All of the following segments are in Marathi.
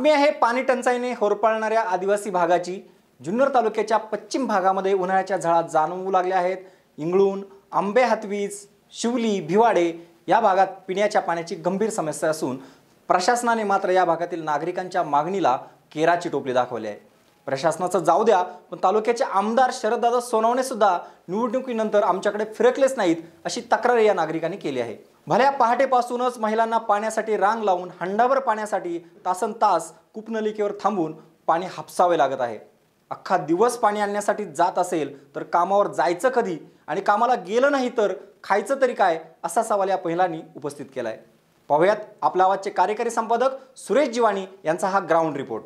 बातमी आहे पाणी टंचाईने होरपाळणाऱ्या आदिवासी भागाची. जुन्नर तालुक्याच्या पश्चिम भागामध्ये उन्हाळ्याच्या झळा जाणवू लागल्या आहेत. इंगळून आंबे हातवीज शिवली भिवाडे या भागात पिण्याच्या पाण्याची गंभीर समस्या असून प्रशासनाने मात्र या भागातील नागरिकांच्या मागणीला केराची टोपली दाखवली आहे. प्रशासनाचं जाऊ द्या पण तालुक्याचे आमदार शरददादा सोनवणे सुद्धा निवडणुकीनंतर आमच्याकडे फिरकलेच नाहीत अशी तक्रार या नागरिकांनी केली आहे. भल्या पहाटेपासूनच महिलांना पाण्यासाठी रांग लावून हंडाभर पाण्यासाठी तासन तास कूपनलिकेवर थांबून पाणी हापसावे लागत आहे. अख्खा दिवस पाणी आणण्यासाठी जात असेल तर कामावर जायचं कधी आणि कामाला गेलं नाही तर खायचं तरी काय असा सवाल या महिलांनी उपस्थित केला आहे पाहुयात आपला आवाजचे कार्यकारी संपादक सुरेश जिवाणी यांचा हा ग्राउंड रिपोर्ट.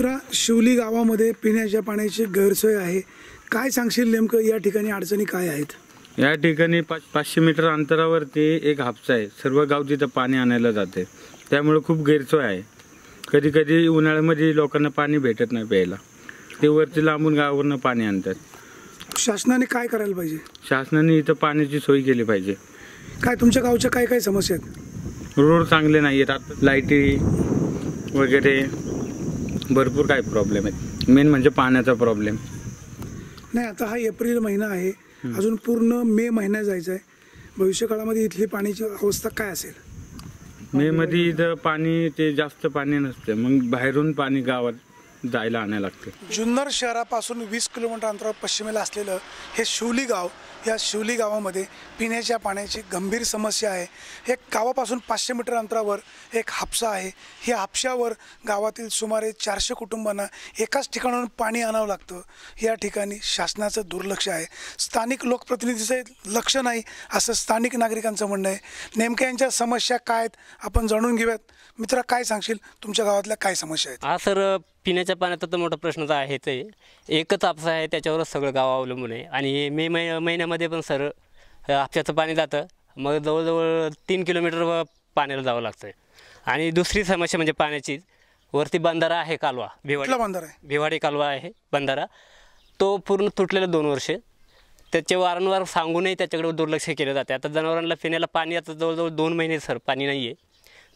मित्रा शिवली गावामध्ये पिण्याच्या पाण्याची गैरसोय आहे. काय सांगशील नेमकं या ठिकाणी अडचणी काय आहेत? या ठिकाणी पाच पाचशे मीटर अंतरावरती एक हापसा आहे. सर्व गाव तिथं पाणी आणायला जाते. त्यामुळे खूप गैरसोय आहे. कधी कधी उन्हाळ्यामध्ये लोकांना पाणी भेटत नाही प्यायला. ते वरती लांबून गावावरनं पाणी आणतात. शासनाने काय करायला पाहिजे? शासनाने इथं पाण्याची सोय केली पाहिजे. काय तुमच्या गावच्या काय काय समस्या आहेत? रोड चांगले नाही आहेत आता लाईटी वगैरे भरपूर काही प्रॉब्लेम आहेत. मेन म्हणजे पाण्याचा प्रॉब्लेम नाही आता हा एप्रिल महिना आहे. अजून पूर्ण मे महिना जायचा आहे. भविष्यकाळामध्ये इथली पाण्याची अवस्था काय असेल? मे मध्ये इथं पाणी ते जास्त पाणी नसते. मग बाहेरून पाणी गावात जायला आणायला लागते. जुन्नर शहरापासून वीस किलोमीटर अंतरावर पश्चिमेला असलेलं हे शिवली गाव या शिवली गावामध्ये पिण्याच्या पाण्याची गंभीर समस्या आहे. हे गावापासून पाचशे मीटर अंतरावर एक हापसा आहे. या हापशावर गावातील सुमारे चारशे कुटुंबांना एकाच ठिकाणाहून पाणी आणावं लागतं. या ठिकाणी शासनाचं दुर्लक्ष आहे. स्थानिक लोकप्रतिनिधीचं लक्ष नाही असं स्थानिक नागरिकांचं म्हणणं आहे. नेमक्या यांच्या समस्या काय आहेत आपण जाणून घेऊयात. मित्रा काय सांगशील? तुमच्या गावातल्या काय समस्या आहेत? हा सर पिण्याच्या पाण्याचा तर मोठा प्रश्न तर आहेच आहे. एकच आपसा आहे त्याच्यावरच सगळं गाव अवलंबून आहे. आणि मे मै महिन्यामध्ये पण सर हापशाचं पाणी जातं. मग जवळजवळ तीन किलोमीटर व पाण्याला जावं लागतं आणि दुसरी समस्या म्हणजे पाण्याची. वरती बंधारा आहे कालवा. भिवाडी बांधार आहे? भिवाडी कालवा आहे बंधारा. तो पूर्ण तुटलेला दोन वर्षे. त्याचे वारंवार सांगूनही त्याच्याकडे दुर्लक्ष केलं जाते आता जनावरांना पिण्याला पाणी आता जवळजवळ दोन महिने सर पाणी नाही आहे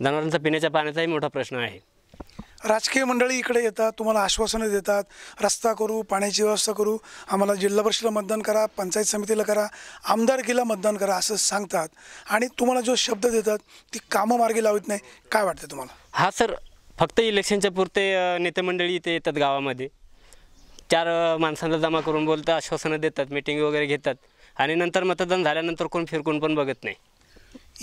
जनावरांचा पिण्याच्या पाण्याचाही मोठा प्रश्न आहे. राजकीय मंडळी इकडे येतात तुम्हाला आश्वासनं देतात रस्ता करू पाण्याची व्यवस्था करू आम्हाला जिल्हा परिषदेला मतदान करा पंचायत समितीला करा आमदारकीला मतदान करा असं सांगतात. आणि तुम्हाला जो शब्द देतात ती कामं मार्गी लावत नाही. काय वाटतं तुम्हाला? हा सर फक्त इलेक्शनच्या पुरते नेते मंडळी इथे येतात गावामध्ये. चार माणसांना जमा करून बोलतात आश्वासनं देतात मिटिंग वगैरे घेतात. आणि नंतर मतदान झाल्यानंतर कोण फिरकून पण बघत नाही.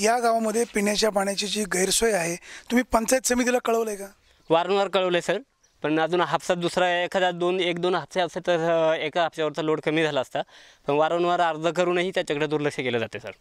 या गावामध्ये पिण्याच्या पाण्याची जी गैरसोय आहे तुम्ही पंचायत समितीला कळवलं आहे का? वारंवार कळवलं सर. पण अजून हापसात दुसरा एखादा दोन एक दोन हापसे हापसे तर एका हापशावरचा लोड कमी झाला असता. पण वारंवार अर्ज करूनही त्याच्याकडे दुर्लक्ष केलं जाते सर.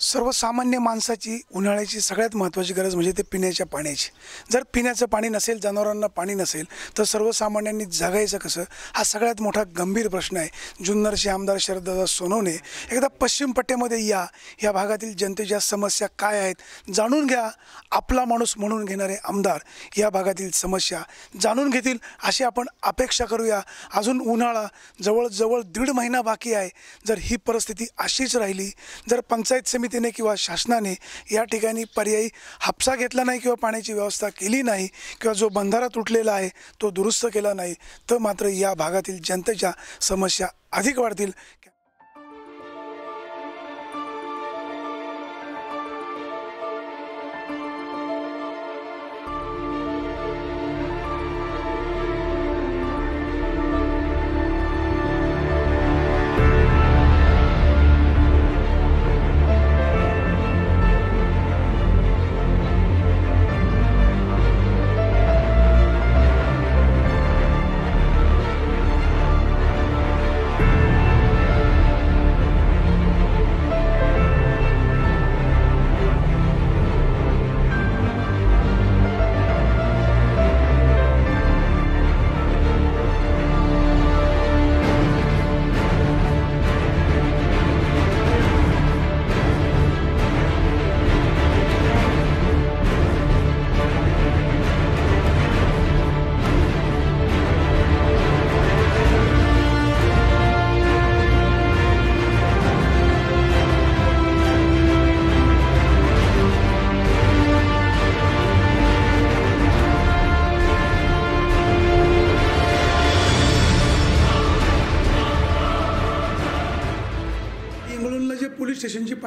सर्वसामान्य माणसाची उन्हाळ्याची सगळ्यात महत्त्वाची गरज म्हणजे ते पिण्याच्या पाण्याची. जर पिण्याचं पाणी नसेल जनावरांना पाणी नसेल तर सर्वसामान्यांनी जगायचं कसं? हा सगळ्यात मोठा गंभीर प्रश्न आहे. जुन्नरचे आमदार शरददादा सोनवणे एकदा पश्चिम पट्ट्यामध्ये या. या भागातील जनतेच्या समस्या काय आहेत? जाणून घ्या. आपला माणूस म्हणून घेणारे आमदार या भागातील समस्या. जाणून घेतील अशी आपण अपेक्षा करूया. अजून उन्हाळा जवळजवळ दीड महिना बाकी आहे. जर ही परिस्थिती अशीच राहिली जर पंचायत समितीने किंवा शासनाने या ठिकाणी पर्यायी हापसा घेतला नाही किंवा पाण्याची व्यवस्था केली नाही किंवा जो बंधारा तुटलेला आहे तो दुरुस्त केला नाही तर मात्र या भागातील जनतेच्या समस्या अधिक वाढतील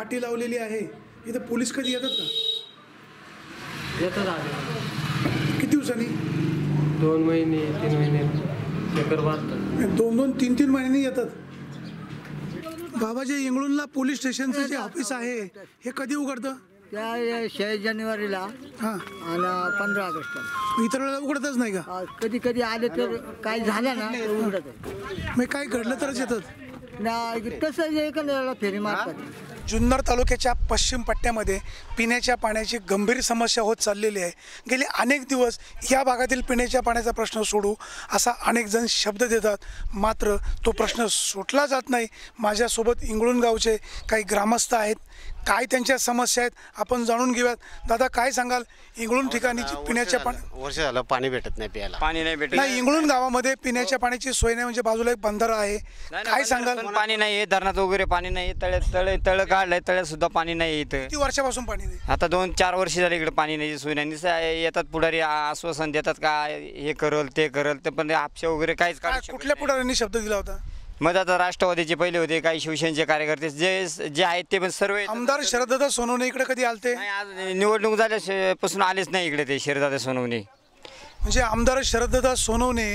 पाटी लावलेली आहे. इथं पोलीस कधी येतात का? येतात आले किती दिवसांनी? दोन महिने तीन महिने. चक्कर दोन दोन तीन तीन महिन्यांनी येतात. बाबाजी इंगळूनला पोलीस स्टेशनचं जे ऑफिस आहे हे कधी उघडतं? त्या शे जानेवारीला हां. आणि पंधरा ऑगस्टला इतर वेळेला उघडतच नाही का? आ, कधी कधी आले तर काही झालं ना तर उघडत आहे. मग काय घडलं तरच येतात. ना तसं एखाद्या फेरी मारतात. जुन्नर तालुक्याच्या पश्चिम पट्ट्यामध्ये पिण्याच्या पाण्याची गंभीर समस्या होत चाललेली आहे. गेले अनेक दिवस या भागातील पिण्याच्या पाण्याचा प्रश्न सोडू असा अनेक जण शब्द देतात. मात्र तो प्रश्न सुटला जात नाही. माझ्यासोबत इंगळूण गावचे काही ग्रामस्थ आहेत. काय त्यांच्या समस्या आहेत आपण जाणून घेऊयात. दादा काय सांगाल? इंगळूण ठिकाणी जी पिण्याच्या पाणी वर्ष झालं पाणी भेटत नाही प्यायला. पाणी नाही भेटत. नाही इंगळूण गावामध्ये पिण्याच्या पाण्याची सोय नाही म्हणजे बाजूला एक बंधारा आहे. काय सांगाल? पण नाही धरणात वगैरे पाणी नाही तळे तळे तळ काढलंय तळ्यात सुद्धा पाणी नाही इथं. किती वर्षापासून पाणी आता दोन चार वर्ष झाले इकडे पाणी नाही सोय नाही येतात पुढारी आश्वासन देतात का हे करल ते करल ते पण आपशा वगैरे काहीच काय कुठल्या पुढाऱ्यांनी शब्द दिला होता. मग आता राष्ट्रवादीचे पहिले होते काही शिवसेनेचे कार्यकर्ते जे जे आहेत ते पण सर्व. आमदार शरदत्त सोनवणे इकडे कधी आलते आज निवडणूक झाल्यापासून आलेच नाही इकडे ते शिरदादा सोनवणे म्हणजे आमदार शरदत्त सोनवणे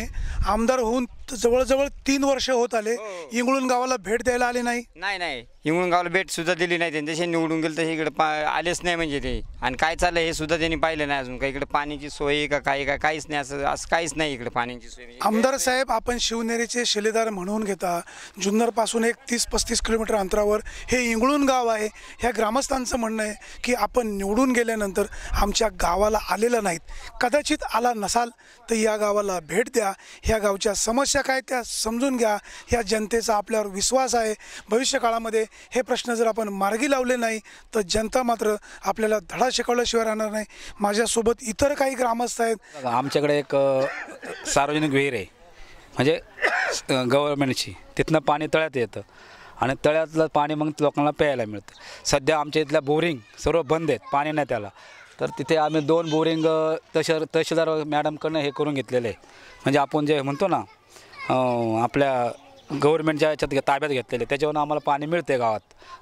आमदार होऊन त- जवळजवळ तीन वर्ष होत आले. इंगळून गावाला भेट द्यायला आले नाही. नाही नाही. इंगळून गावाला भेट सुद्धा दिली नाही त्यांनी. जसे निवडून गेले तसे इकडे पा आलेच नाही म्हणजे ते. आणि काय चाललं हे सुद्धा त्यांनी पाहिलं नाही अजून. काही इकडे पाण्याची सोय आहे का काय का? काहीच नाही असं असं काहीच नाही इकडे पाण्याची सोय. आमदार साहेब आपण शिवनेरीचे शिलेदार म्हणून घेता जुन्नरपासून एक तीस पस्तीस किलोमीटर अंतरावर हे इंगळून गाव आहे. ह्या ग्रामस्थांचं म्हणणं आहे की आपण निवडून गेल्यानंतर आमच्या गावाला आलेलं नाहीत. कदाचित आला नसाल तर या गावाला भेट द्या. ह्या गावच्या समस्या काय त्या समजून घ्या. ह्या जनतेचा आपल्यावर विश्वास आहे. भविष्यकाळामध्ये हे प्रश्न जर आपण मार्गी लावले नाही तर जनता मात्र आपल्याला धडा शिकवल्याशिवाय राहणार नाही. माझ्यासोबत इतर काही ग्रामस्थ आहेत. आमच्याकडे एक सार्वजनिक विहीर आहे. म्हणजे गव्हर्मेंटची तिथनं पाणी तळ्यात येतं. आणि तळ्यातलं पाणी मग लोकांना प्यायला मिळतं. सध्या आमच्या इथल्या बोरिंग सर्व बंद आहेत पाणी नाही त्याला. तर तिथे आम्ही दोन बोरिंग तहसील तहसीलदार मॅडमकडनं हे करून घेतलेले आहे. म्हणजे आपण जे म्हणतो ना आपल्या गव्हर्नमेंटच्या याच्यात ताब्यात घेतलेले. त्याच्यावरून आम्हाला पाणी मिळते गावात.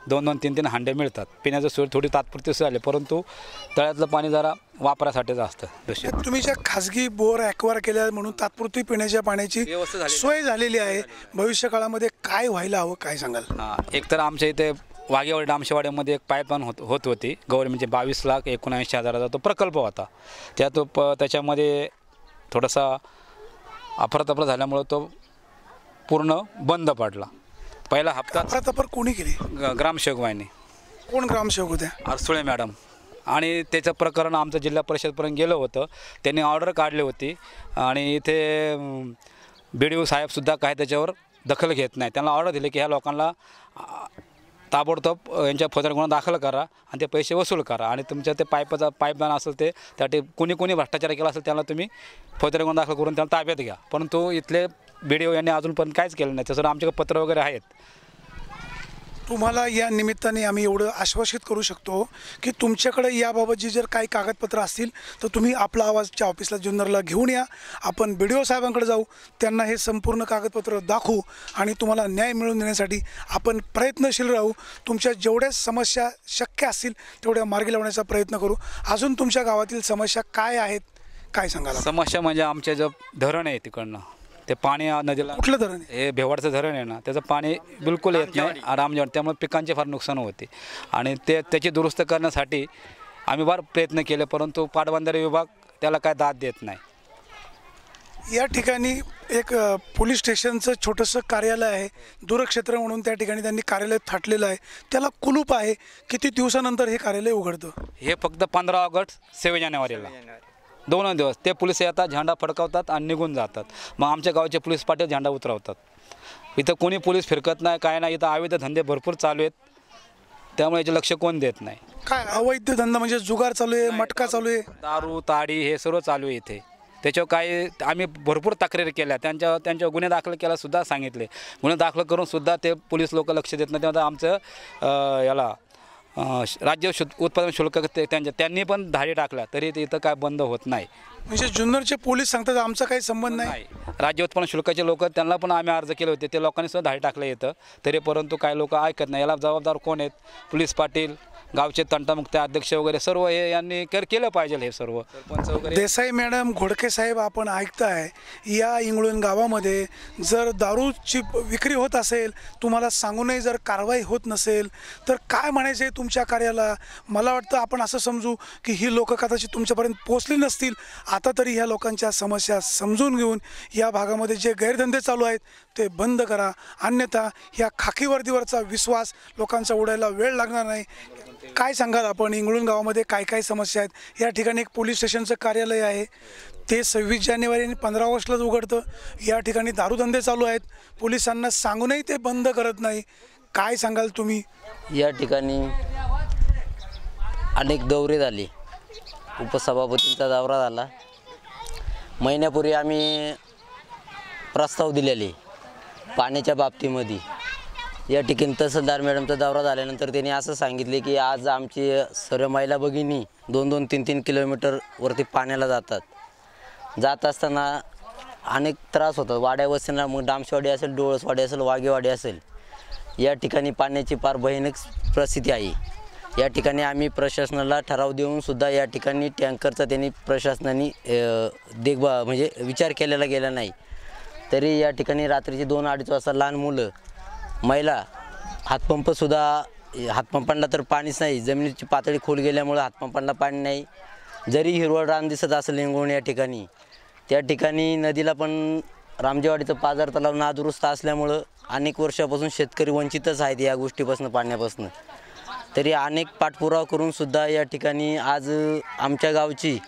दोन दोन तीन तीन हांडे मिळतात. पिण्याचं सोय थोडी तात्पुरती सोय आली परंतु तळ्यातलं पाणी जरा वापरासाठीच असतं. जसे तुम्ही ज्या खाजगी बोर ॲक्वार केल्या म्हणून तात्पुरती पिण्याच्या पाण्याची सोय झालेली आहे. भविष्य काळामध्ये काय व्हायला हवं काय सांगाल? हा, एक तर आमच्या इथे वाघेवाडी डामशेवाड्यामध्ये एक पाईपलाईन होत होत होती. गव्हर्नमेंटचे बावीस लाख एकोणऐंशी हजाराचा तो प्रकल्प होता. त्यात प त्याच्यामध्ये थोडासा अफरातफरा झाल्यामुळं तो पूर्ण बंद पडला. पहिला हप्ता अफरातफर कोणी केली? ग- ग्रामसेवक वाहिनी कोण ग्रामसेवक होत्या अरसुळे मॅडम. आणि त्याचं प्रकरण आमचं जिल्हा परिषदपर्यंत गेलं होतं. त्यांनी ऑर्डर काढली होती. आणि इथे बी डी ओ साहेबसुद्धा काय त्याच्यावर दखल घेत नाही. त्यांना ऑर्डर दिली की ह्या लोकांना आ, ताबडतोब यांच्या फौजदार गुन्हा दाखल करा आणि ते पैसे वसूल करा. आणि तुमच्या ते पाईपाचा पाईपदान असेल ते त्यासाठी कुणी कुणी भ्रष्टाचार केला असेल त्याला तुम्ही फौजदार गुन्हा दाखल करून त्यांना ताब्यात घ्या. परंतु इथले बी डी ओ यांनी अजूनपर्यंत काहीच केलं नाही. तसं आमच्याकडे पत्र वगैरे आहेत. तुम्हाला या निमित्ताने आम्ही एवढं आश्वासित करू शकतो की तुमच्याकडे याबाबतची जर काही कागदपत्र असतील तर तुम्ही आपला आवाजच्या ऑफिसला जुन्नरला घेऊन या. आपण बी डी ओ साहेबांकडे जाऊ त्यांना हे संपूर्ण कागदपत्र दाखवू आणि तुम्हाला न्याय मिळवून देण्यासाठी आपण प्रयत्नशील राहू. तुमच्या जेवढ्या समस्या शक्य असतील तेवढ्या मार्गी लावण्याचा प्रयत्न करू. अजून तुमच्या गावातील समस्या काय आहेत काय सांगाल समस्या म्हणजे आमचे जो धरण आहे तिकडनं. ते पाणी आ- नदीला कुठलं धरण हे भेवाडचं धरण आहे ना त्याचं पाणी बिलकुल येत नाही. रामजेवाडी. त्यामुळे पिकांचे फार नुकसान होते. आणि ते त्याची दुरुस्त करण्यासाठी आम्ही फार प्रयत्न केले परंतु पाटबंधारे विभाग त्याला काय दाद देत नाही. या ठिकाणी एक पोलीस स्टेशनचं छोटंसं कार्यालय आहे. दूरक्षेत्र म्हणून त्या ठिकाणी त्यांनी कार्यालय थाटलेलं आहे. त्याला कुलूप आहे. किती दिवसानंतर हे कार्यालय उघडतं? हे फक्त पंधरा ऑगस्ट सव्वीस जानेवारीला. दोन दिवस. ते पोलीस येतात झेंडा फडकावतात आणि निघून जातात. मग आमच्या गावचे पोलीस पाटील झेंडा उतरवतात. इथं कोणी पोलीस फिरकत नाही काय नाही. इथं अवैध धंदे भरपूर चालू आहेत. त्यामुळे याचे लक्ष कोण देत नाही. काय अवैध धंदा म्हणजे जुगार चालू आहे मटका चालू आहे? दारू ताडी हे सर्व चालू आहे इथे. त्याच्यावर काही आम्ही भरपूर तक्रारी केल्या. त्यांच्या त्यांच्यावर गुन्हे दाखल केला सुद्धा सांगितले. गुन्हे दाखल करून सुद्धा ते पोलीस लोक लक्ष देत नाही. तेव्हा आमचं अं, याला राज्य शु उत्पादन शुल्क ते त्यांच्या त्यांनी पण धाडी टाकला तरी ते इथं काय बंद होत नाही. म्हणजे जुन्नरचे पोलीस सांगतात आमचा काही संबंध नाही? राज्य उत्पन्न शुल्काचे लोक त्यांना पण आम्ही अर्ज केले होते ते लोकांनी सुद्धा धाडी टाकलं येतं तरी परंतु काही लोक ऐकत नाही. याला जबाबदार कोण आहेत? पोलीस पाटील गावचे तंटामुक्त अध्यक्ष वगैरे सर्व हे यांनी कर केलं पाहिजे हे सर्व. सरपंच वगैरे देसाई मॅडम घोडके साहेब आपण ऐकताय या इंगळूण गावामध्ये जर दारूची विक्री होत असेल तुम्हाला सांगूनही जर कारवाई होत नसेल तर काय म्हणायचं आहे तुमच्या कार्याला? मला वाटतं आपण असं समजू की ही लोकं कदाचित तुमच्यापर्यंत पोचली नसतील. आता तरी ह्या लोकांच्या समस्या समजून घेऊन या भागामध्ये जे गैरधंदे चालू आहेत ते बंद करा. अन्यथा ह्या खाकी वर्दीवरचा विश्वास लोकांचा उडायला वेळ लागणार नाही. काय सांगाल आपण? इंगळूण गावामध्ये काय काय समस्या आहेत? या ठिकाणी एक पोलीस स्टेशनचं कार्यालय आहे. ते सव्वीस जानेवारी आणि पंधरा ऑगस्टलाच उघडतं. या ठिकाणी दारूधंदे चालू आहेत. पोलिसांना सांगूनही ते बंद करत नाही. काय सांगाल तुम्ही? या ठिकाणी अनेक दौरे झाले. उपसभापतींचा दौरा झाला. महिन्यापूर्वी आम्ही प्रस्ताव दिलेले. पाण्याच्या बाबतीमध्ये. या ठिकाणी तहसीलदार मॅडमचा दौरा झाल्यानंतर त्यांनी असं सांगितले की आज आमची सर्व महिला भगिनी दोन दोन तीन तीन किलोमीटरवरती पाण्याला जातात. जात असताना अनेक त्रास होतात. वाड्या वस्तींना मग डामशेवाडी असेल डोळसवाडी असेल वाघेवाडी असेल या ठिकाणी पाण्याची फार भयानक परिस्थिती आहे. या ठिकाणी आम्ही प्रशासनाला ठराव देऊनसुद्धा या ठिकाणी टँकरचा त्यांनी प्रशासनाने देखभाल देखभा म्हणजे विचार केलेला गेला नाही. तरी या ठिकाणी रात्रीची दोन अडीच वाजता लहान मुलं महिला हातपंपसुद्धा हातपंपांना तर पाणीच नाही. जमिनीची पातळी खोल गेल्यामुळं हातपंपांना पाणी नाही. जरी हिरवळ रान दिसत असेल लिंगवून या ठिकाणी त्या ठिकाणी नदीला पण रामजेवाडीचं पाजार तलाव नादुरुस्त असल्यामुळं अनेक वर्षापासून शेतकरी वंचितच आहेत या गोष्टीपासून पाण्यापासून. तरी अनेक पाठपुरावा करूनसुद्धा या ठिकाणी आज आमच्या गावची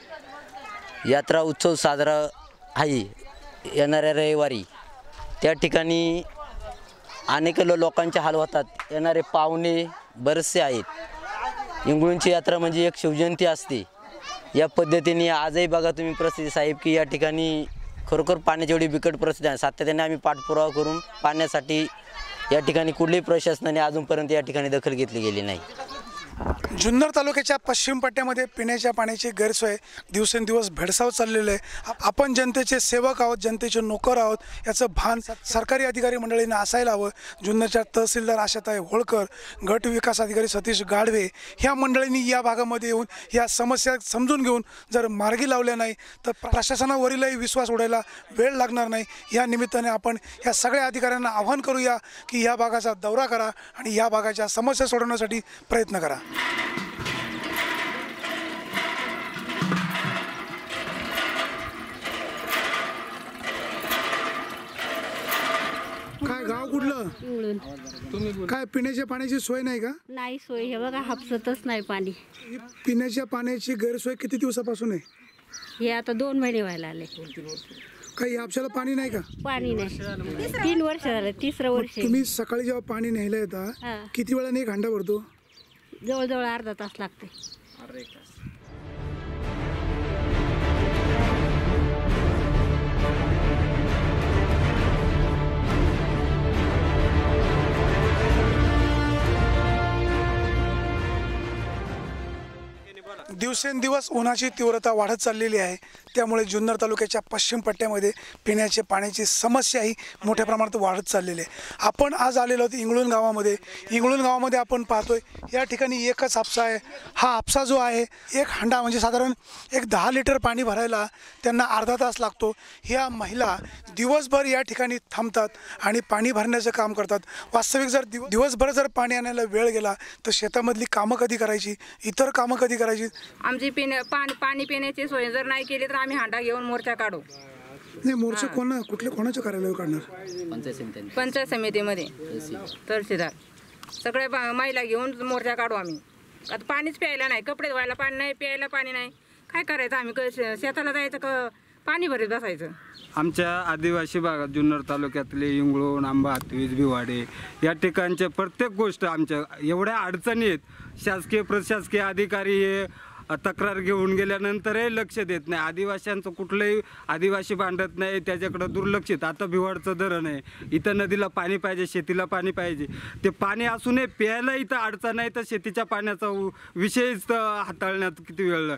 यात्रा उत्सव साजरा आहे. येणाऱ्या रविवारी त्या ठिकाणी अनेक लोकांचे हाल होतात. येणारे पाहुणे बरेचसे आहेत. इंगळूंची यात्रा म्हणजे एक शिवजयंती असते. या पद्धतीने आजही बघा तुम्ही प्रसिद्धी साहेब की या ठिकाणी खरोखर पाण्याची एवढी बिकट परिस्थिती आहे. सातत्याने आम्ही पाठपुरावा करून पाण्यासाठी या ठिकाणी कुठल्याही प्रशासनाने अजूनपर्यंत या ठिकाणी दखल घेतली गेली नाही. जुन्नर तालुक्याच्या पश्चिम पट्ट्यामध्ये पिण्याच्या पाण्याची गैरसोय दिवसेंदिवस भेडसावत चाललेलं आहे. आपण जनतेचे सेवक आहोत जनतेचे नोकर आहोत याचं भान सरकारी अधिकारी मंडळींना असायला हवं. जुन्नरच्या तहसीलदार आशाताई होळकर गट विकास अधिकारी सतीश गाढवे ह्या मंडळींनी या भागामध्ये येऊन या समस्या समजून घेऊन जर मार्गी लावल्या नाही तर प्रशासनावरीलही विश्वास उडायला वेळ लागणार नाही. या निमित्ताने आपण या सगळ्या अधिकाऱ्यांना आव्हान करूया की या भागाचा दौरा करा आणि या भागाच्या समस्या सोडवण्यासाठी प्रयत्न करा. काय गाव कुठलं? काय पिण्याच्या पाण्याची सोय नाही का? नाही सोय हे बघा हापसतच नाही पाणी. ही पिण्याच्या पाण्याची गैरसोय किती दिवसापासून आहे? हे आता दोन महिने व्हायला आले. काही हापशाला पाणी नाही का? पाणी नाही. तीन वर्ष झालं तिसरं वर्ष आहे. तुम्ही सकाळी जेव्हा पाणी न्यायला येता हा. किती वेळाने एक हांडा भरतो? जवळजवळ अर्धा तास लागते. दिवसेंदिवस उन्हाची तीव्रता वाढत चाललेली आहे. त्यामुळे जुन्नर तालुक्याच्या पश्चिम पट्ट्यामध्ये पिण्याच्या पाण्याची समस्या ही मोठ्या प्रमाणात वाढत चाललेली आहे. आपण आज आलेलो आहोत इंगळूण गावामध्ये. इंगळूण गावामध्ये आपण पाहतोय या ठिकाणी एकच हापसा आहे. हा हापसा जो आहे एक हांडा म्हणजे साधारण एक दहा लिटर पाणी भरायला त्यांना अर्धा तास लागतो. ह्या महिला दिवसभर या ठिकाणी थांबतात आणि पाणी भरण्याचं काम करतात. वास्तविक जर दिवसभर जर पाणी आणायला वेळ गेला तर शेतामधली कामं कधी करायची? इतर कामं कधी करायची? आमची पिण्या पाणी पाणी पिण्याची सोय जर नाही केली तर आम्ही हांडा घेऊन मोर्चा काढू. नाही मोर्चा कोणा कुठल्या कोणाच्या कार्यालयावर काढणार? पंचायत समितीमध्ये. तहसीलदार. सगळ्या महिला घेऊन मोर्चा काढू आम्ही. आता पाणीच प्यायला नाही कपडे धुवायला पाणी नाही प्यायला पाणी नाही. काय करायचं आम्ही? क- शे- शेताला जायचं क? पाणी भरीत बसायचं. आमच्या आदिवासी भागात जुन्नर तालुक्यातले इंगळूण आंबा हातवीज भिवाडे या ठिकाणच्या प्रत्येक गोष्ट आमच्या एवढ्या अडचणी आहेत. शासकीय प्रशासकीय अधिकारी हे तक्रार घेऊन गेल्यानंतरही लक्ष देत नाही. आदिवाशांचं कुठलंही आदिवासी भांडत नाही त्याच्याकडं दुर्लक्षित. आता भिवाडचं धरण आहे. इथं नदीला पाणी पाहिजे शेतीला पाणी पाहिजे. ते पाणी असूनही प्यायला इथं अडचण आहे तर शेतीच्या पाण्याचा विषयच हाताळण्यात किती वेळ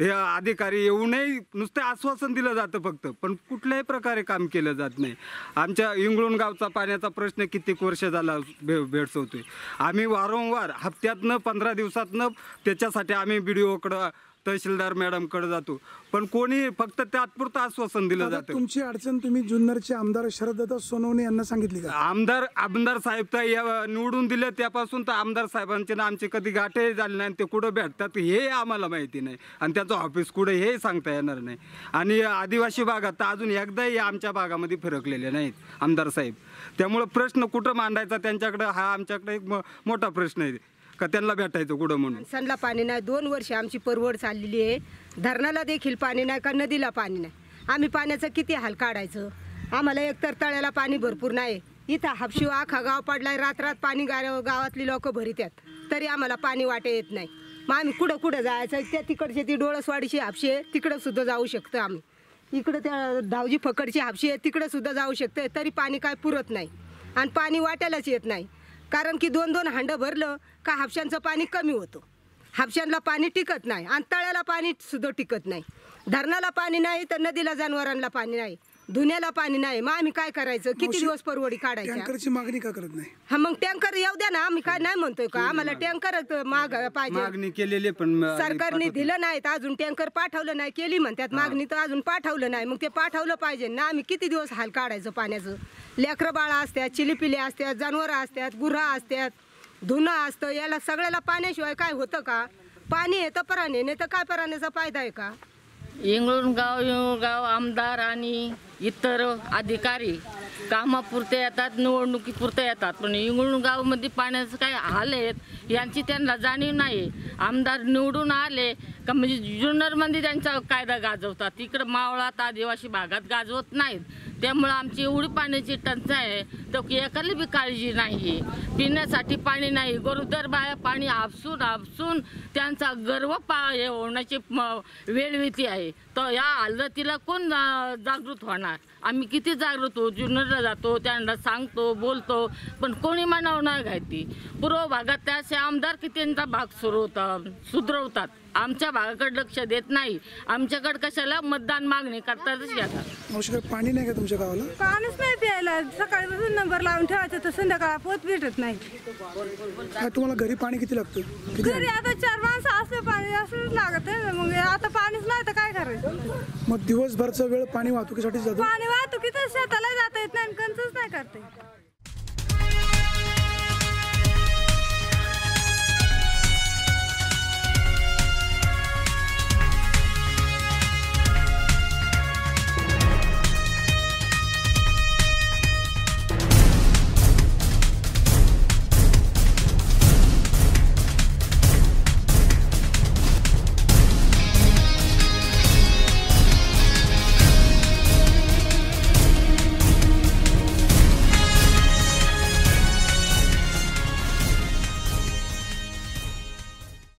हे अधिकारी येऊनही नुसतं आश्वासन दिलं जातं फक्त. पण कुठल्याही प्रकारे काम केलं जात नाही. आमच्या इंगळूण गावचा पाण्याचा प्रश्न कित्येक वर्ष झाला भे भेडसवतोय. आम्ही वारंवार हप्त्यातनं पंधरा दिवसातनं त्याच्यासाठी आम्ही बी डी ओकडं तहसीलदार मॅडमकडे जातो. पण कोणी फक्त तात्पुरतं आश्वासन दिलं आता जातं. तुमची अडचण तुम्ही जुन्नरचे आमदार शरदत्ता सोनवणे यांना सांगितली का? आमदार आमदार साहेब तर या निवडून दिले त्यापासून तर आमदार साहेबांचे ना आमचे कधी गाठे झाले नाही ते कुठं भेटतात हे आम्हाला माहिती नाही. आणि त्याचं ऑफिस कुठं हे सांगता येणार नाही. आणि आदिवासी भागात तर अजून एकदाही आमच्या भागामध्ये फिरकलेले नाहीत आमदार साहेब. त्यामुळं प्रश्न कुठं मांडायचा त्यांच्याकडे हा आमच्याकडे एक म- मोठा प्रश्न आहे. का त्यांना भेटायचं कुठं म्हणून? सणला पाणी नाही. दोन वर्ष आमची परवड चाललेली आहे. धरणाला देखील पाणी नाही का नदीला पाणी नाही. आम्ही पाण्याचं किती हाल काढायचं? आम्हाला एकतर तळ्याला पाणी भरपूर नाही. इथं हापशिव आखा गाव पडलाय. रात रात पाणी गाव गावातली लोक भरित्यात तरी आम्हाला पाणी वाटे येत नाही. मग आम्ही कुठं कुठं जायचं? त्या तिकडचे ती डोळसवाडीची हापशी आहे. तिकडं सुद्धा जाऊ शकतो आम्ही. इकडं त्या धावजी फकडची हापशी आहे. तिकडं सुद्धा जाऊ शकतो तरी पाणी काय पुरत नाही. आणि पाणी वाट्यालाच येत नाही. कारण की दोन दोन हांडं भरलं का हापशांचं पाणी कमी होतं. हापशांना पाणी टिकत नाही आणि तळ्याला पाणी सुद्धा टिकत नाही. धरणाला पाणी नाही तर नदीला जनावरांना पाणी नाही. धुण्याला पाणी नाही. मग आम्ही काय करायचं? किती दिवस परवडी काढायच्या? टँकरची मागणी का करत नाही? हा मग टँकर येऊ द्या ना. आम्ही काय नाही म्हणतोय का? आम्हाला टँकर माग पाहिजे. मागणी केलेली पण सरकारने दिलं नाही तर अजून टँकर पाठवलं नाही. केली म्हणतात. मागणी तर अजून पाठवलं नाही. मग ते पाठवलं पाहिजे ना. आम्ही किती दिवस हाल काढायचं पाण्याचं? लेकरं बाळा असतात चिलीपिली असतात जनावरं असतात गुरा असतात धुणं असतं. याला सगळ्याला पाण्याशिवाय काय होतं का? पाणी येतं पराने नाही तर काय पराण्याचा फायदा आहे का? इंगळूण गाव इंगळूण गाव आमदार आणि इतर अधिकारी कामापुरते येतात निवडणुकीपुरते येतात पण इंगळूण गावमध्ये पाण्याचं काय हाल आहेत यांची त्यांना जाणीव नाही. आमदार निवडून आले का म्हणजे जुन्नरमध्ये त्यांचा कायदा गाजवतात इकडं मावळात आदिवासी भागात गाजवत नाहीत. त्यामुळं आमची एवढी पाण्याची टंचाई आहे. तर एकाला बी काळजी नाही पिण्यासाठी पाणी नाही. गरोदर बाया पाणी आपसून आपसून त्यांचा गर्व पा हे होण्याची म- वेळविती आहे. तर या हालतीला कोण जा- जागृत होणार? आम्ही किती जागृत होऊ? जुन्नरला जातो त्यांना सांगतो बोलतो पण कोणी मनावर नाही पूर्व भागात त्याचे आमदार की त्यांचा भाग सुरू होता सुधरवतात? आमच्या भागाकडे लक्ष देत नाही. आमच्याकडे कशाला मतदान मागणी करतातच येतात. मावशीकडे पाणी नाही का तुमच्या गावाला? पाणीच नाही प्यायला. सकाळपासून नंबर लावून ठेवायचा तर संध्याकाळ पोत भेटत नाही. काय तुम्हाला घरी पाणी किती लागतं? किती घरी आता चार माणसं असले पाणी असंच लागत आहे. मग आता पाणीच नाही तर काय करायचं? मग दिवसभरचा वेळ पाणी वाहतुकीसाठी जातो? पाणी वाहतुकीत शेताला जाता येत नाही आणि कंचच नाही करता